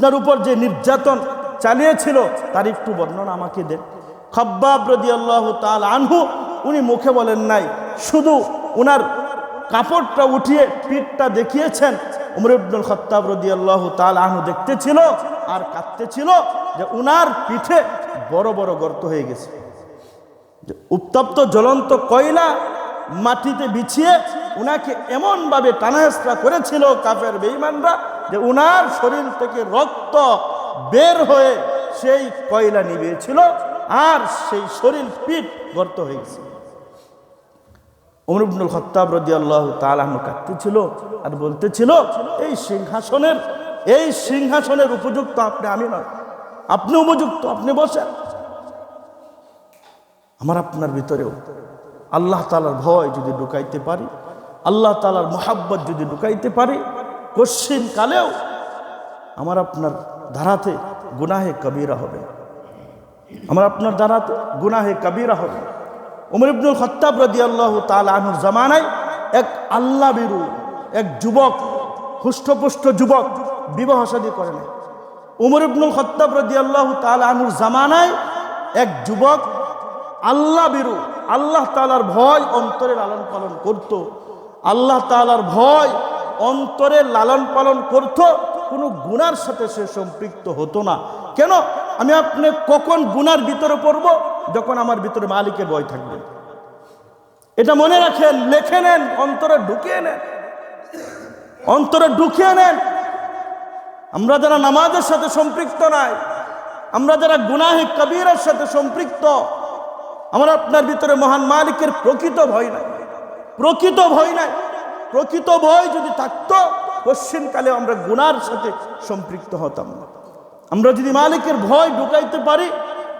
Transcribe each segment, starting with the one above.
আপনার উপর যে নির্যাতন চালিয়েছিল, তার একটু বর্ণনা আমাকে দেন। খব্বাব রদি আল্লাহ তাল আনহু, উনি মুখে বলেন নাই, শুধু উনার কাপড়টা উঠিয়ে পিঠটা দেখিয়েছেন, উমর ইবনুল খত্তাব রদি আল্লাহ তাল আনহু দেখতেছিল আর কাঁদতেছিল যে উনার পিঠে বড় বড় গর্ত হয়ে গেছে। উত্তপ্ত জ্বলন্ত কয়লা মাটিতে বিছিয়ে উনাকে এমনভাবে টানাহেসরা করেছিল কাফের বেইমানরা যে উনার শরীর থেকে রক্ত বের হয়ে সেই কয়লা নিবেছিল আর সেই শরীর পিঠ গর্ত হয়ে গেছে। অমরুবনুল খত্তাব রদি আল্লাহ তালাহন কাঁদতেছিল আর বলতেছিল, এই সিংহাসনের এই সিংহাসনের উপযুক্ত আপনি, আমি নয়। আপনি উপযুক্ত, আপনি বসেন। আমার আপনার ভিতরেও আল্লাহ তালার ভয় যদি ঢুকাইতে পারি, আল্লাহ তালার মোহাব্বত যদি ঢুকাইতে পারি কশ্চিন কালেও আমার আপনার ধারাতে গুনাহে কবিরা হবে। আমার আপনার ধারাতে গুনাহে কবিরা হবে। উমর ইবনুল খত্তাব রদি আল্লাহ তালুর জামানায় এক আল্লাহ বিরু এক যুবক, হুষ্টপুষ্ট যুবক বিবাহ শাদী করে নাই উমর ইবনুল খত্তাব রদি আল্লাহ তালুর জামানায় এক যুবক আল্লাহ বিরু আল্লাহ তালার ভয় অন্তরে লালন পালন করত। আল্লাহ তালার ভয় অন্তরে লালন পালন করত, কোনো গুনার সাথে সে সম্পৃক্ত হতো না। কেন? আমি আপনি কখন গুনার ভিতরে পড়ব? যখন আমার ভিতরে মালিকের ভয় থাকবে। এটা মনে রাখেন, লেখে নেন, অন্তরে ঢুকিয়ে নেন। অন্তরে ঢুকিয়ে নেন। আমরা যারা নামাজের সাথে সম্পৃক্ত নাই, আমরা যারা গুনাহে কবিরের সাথে সম্পৃক্ত, আমার আপনার ভিতরে মহান মালিকের প্রকৃত ভয় নাই। প্রকৃত ভয় নাই। প্রকৃত ভয় যদি থাকতো, পশ্চিমকালে আমরা গুনার সাথে সম্পৃক্ত হতাম না। আমরা যদি মালিকের ভয় ঢুকাইতে পারি,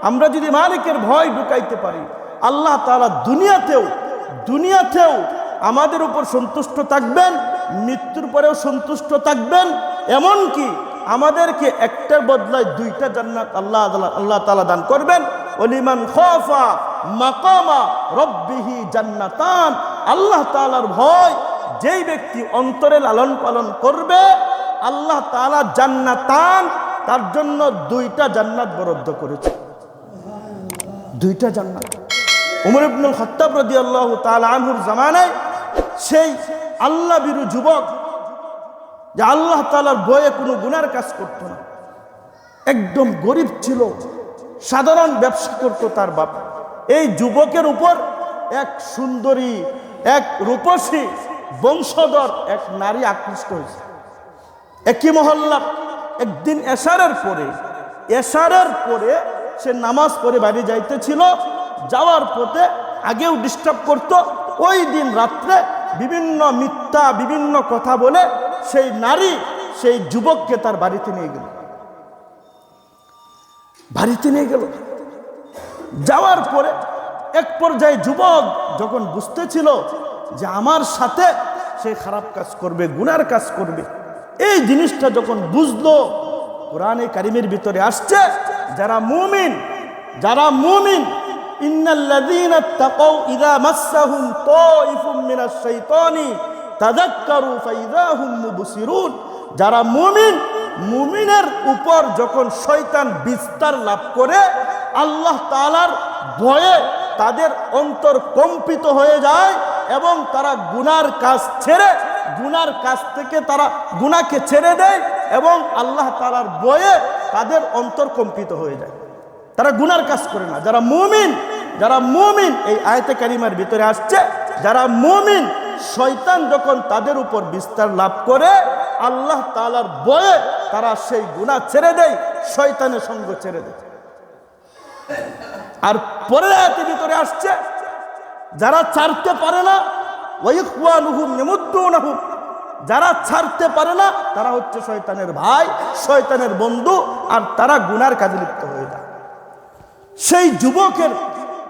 আমরা যদি মালিকের ভয় ঢুকাইতে পারি, আল্লাহ তাআলা দুনিয়াতেও দুনিয়াতেও আমাদের উপর সন্তুষ্ট থাকবেন, মৃত্যুর পরেও সন্তুষ্ট থাকবেন, এমনকি আমাদেরকে একটার বদলায় দুইটা জান্নাত আল্লাহ আল্লাহ তালা দান করবেন। অলিমান খফা মাকামা রব্বিহি জান্নাতান। আল্লাহ তালার ভয় যেই ব্যক্তি অন্তরে লালন পালন করবে, আল্লাহ তাআলা জান্নাতান তার জন্য দুইটা জান্নাত বরাদ্দ করেছে। দুইটা জান্নাত। উমর ইবনুল খত্তাব রাদিয়াল্লাহু তাআলা আনহুর জামানায় সেই আল্লাহ বিরু যুবক, যে আল্লাহ তালার বয়ে কোনো গুনার কাজ করতো না। একদম গরিব ছিল, সাধারণ ব্যবসা করতো তার বাপ। এই যুবকের উপর এক সুন্দরী, এক রূপসী বংশধর এক নারী আকৃষ্ট হয়েছে। একই মহল্লা, একদিন এশারের পরে এশারের পরে সে নামাজ পড়ে বাড়ি যাইতেছিল, যাওয়ার পথে আগেও ডিস্টার্ব করত, ওই দিন রাত্রে বিভিন্ন মিথ্যা, বিভিন্ন কথা বলে সেই নারী সেই যুবককে তার বাড়িতে নিয়ে গেল। বাড়িতে নিয়ে গেল। যাওয়ার পরে এক পর্যায়ে যুবক যখন বুঝতেছিল যে আমার সাথে সে খারাপ কাজ করবে, গুনার কাজ করবে। এই জিনিসটা যখন বুঝলো, কোরআনে কারিমের ভিতরে আসছে, যারা মুমিন যারা মুমিন, ইন্নাল্লাযীনা তাকাউ ইযা মাসসাহুম তাইফুম মিনাশ শাইতানি তাযাক্কারু ফাইযা হুম মুবসিরুন। যারা মুমিন, মুমিনের উপর যখন শয়তান বিস্তার লাভ করে, আল্লাহ তাআলার ভয়ে তাদের অন্তর কম্পিত হয়ে যায় এবং তারা গুনার কাজ ছেড়ে, গুনার কাজ থেকে তারা গুনাকে ছেড়ে দেয় এবং আল্লাহ তালার বয়ে তাদের অন্তর কম্পিত হয়ে যায়। তারা গুনার কাজ করে না। যারা মুমিন যারা মুমিন, এই আয়তে কারিমার ভিতরে আসছে, যারা মুমিন, শয়তান যখন তাদের উপর বিস্তার লাভ করে, আল্লাহ তালার বয়ে তারা সেই গুনাহ ছেড়ে দেয়, শয়তানের সঙ্গ ছেড়ে দেয়। আর পরের আয়াতের ভিতরে আসছে, যারা ছাড়তে পারে না যারা ছাড়তে পারে না, তারা হচ্ছে শয়তানের ভাই, শয়তানের বন্ধু, আর তারা গুনার কাজে লিপ্ত হয়ে যায়। সেই যুবকের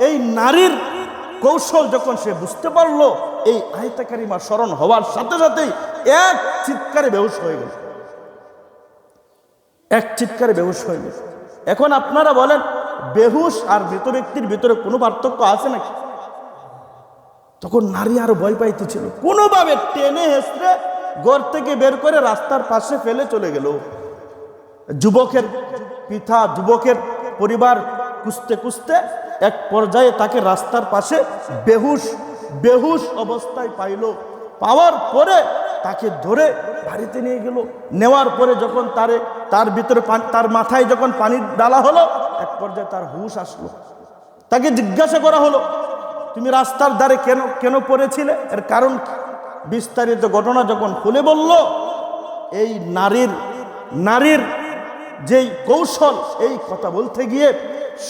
এই নারীর কৌশল যখন সে বুঝতে পারল, এই আয়তাকারিমা স্মরণ হওয়ার সাথে সাথেই এক চিৎকারে বেহুশ হয়ে গেল। এক চিৎকারে বেহুশ হয়ে গেল। এখন আপনারা বলেন বেহুশ আর মৃত ব্যক্তির ভিতরে কোনো পার্থক্য আছে নাকি? তখন নারী আরও ভয় পাইতেছিল কোনোভাবে টেনে হেসড়ে ঘর থেকে বের করে রাস্তার পাশে ফেলে চলে গেল। যুবকের পিতা, যুবকের পরিবার কুস্তে কুস্তে এক পর্যায়ে তাকে রাস্তার পাশে বেহুশ বেহুশ অবস্থায় পাইল। পাওয়ার পরে তাকে ধরে বাড়িতে নিয়ে গেল। নেওয়ার পরে যখন তারে, তার ভিতরে তার মাথায় যখন পানি ডালা হলো এক পর্যায়ে তার হুশ আসলো। তাকে জিজ্ঞাসা করা হলো, তুমি রাস্তার ধারে কেন কেন পড়েছিলে? এর কারণ বিস্তারিত ঘটনা যখন খুলে বলল, এই নারীর নারীর যেই কৌশল, এই কথা বলতে গিয়ে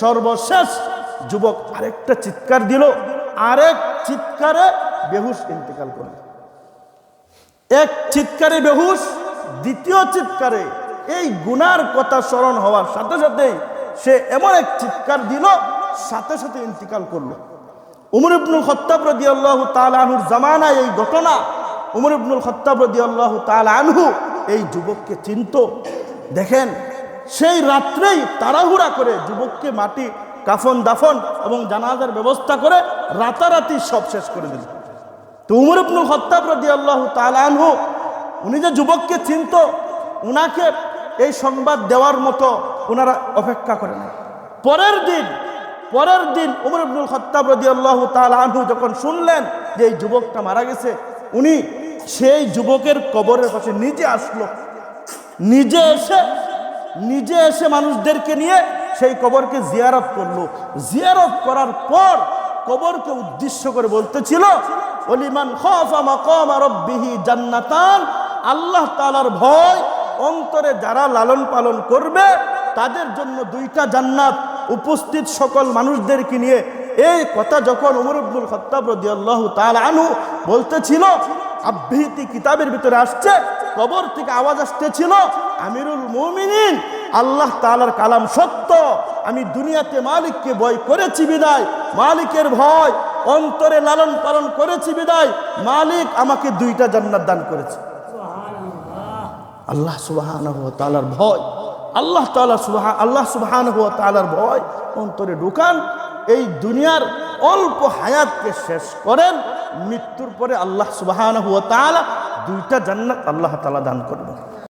সর্বশেষ যুবক আরেকটা চিৎকার দিল, আরেক চিৎকারে বেহুশ ইন্তেকাল করল। এক চিৎকারে বেহুশ, দ্বিতীয় চিৎকারে এই গুনার কথা স্মরণ হওয়ার সাথে সাথেই সে এমন এক চিৎকার দিল, সাথে সাথে ইন্তিকাল করল। উমর ইবনুল খত্তাব রদি আল্লাহ আনহুর জামানায় এই ঘটনা, উমর ইবনুল খত্তাব রদি আল্লাহ আনহু এই যুবককে চিনত। দেখেন, সেই রাত্রেই তাড়াহুড়া করে যুবককে মাটি, কাফন, দাফন এবং জানাজার ব্যবস্থা করে রাতারাতি সব শেষ করে দিল। তো উমর ইবনুল খত্তাব রদি আল্লাহ আনহু, উনি যে যুবককে চিনত, উনাকে এই সংবাদ দেওয়ার মতো ওনারা অপেক্ষা করে না পরের দিন পরের দিন উমর ইবনুল খত্তাব আল্লাহ আনহু যখন শুনলেন যে এই যুবকটা মারা গেছে, উনি সেই যুবকের কবরের পাশে নিজে আসলো। নিজে এসে নিজে এসে মানুষদেরকে নিয়ে সেই কবরকে জিয়ারত করল। জিয়ারত করার পর কবরকে উদ্দেশ্য করে বলতেছিল অলিমান জান্নাতান আল্লাহ তাআলার ভয় অন্তরে যারা লালন পালন করবে তাদের জন্য দুইটা জান্নাত উপস্থিত সকল মানুষদেরকে নিয়ে। এই কথা যখন উমর ইবনুল খত্তাব রাদিয়াল্লাহু তাআলা আনহু বলতেছিল আবৃত্তি কিতাবের ভিতরে আসছে কবর থেকে আওয়াজ আসতেছিল আমিরুল মুমিনিন আল্লাহ তালার কালাম সত্য আমি দুনিয়াতে মালিককে ভয় করেছি বিদায় মালিকের ভয় অন্তরে লালন পালন করেছি বিদায় মালিক আমাকে দুইটা জান্নাত দান করেছে। আল্লাহ সুবহানাহু ওয়া তাআলার ভয়। আল্লাহ তালা সুবাহা আল্লাহ সুবাহান হুয়া তালার ভয় অন্তরে ঢুকান, এই দুনিয়ার অল্প হায়াতকে শেষ করেন, মৃত্যুর পরে আল্লাহ সুবাহান হুয়া তালা দুইটা জান্নাত আল্লাহ তালা দান করবেন।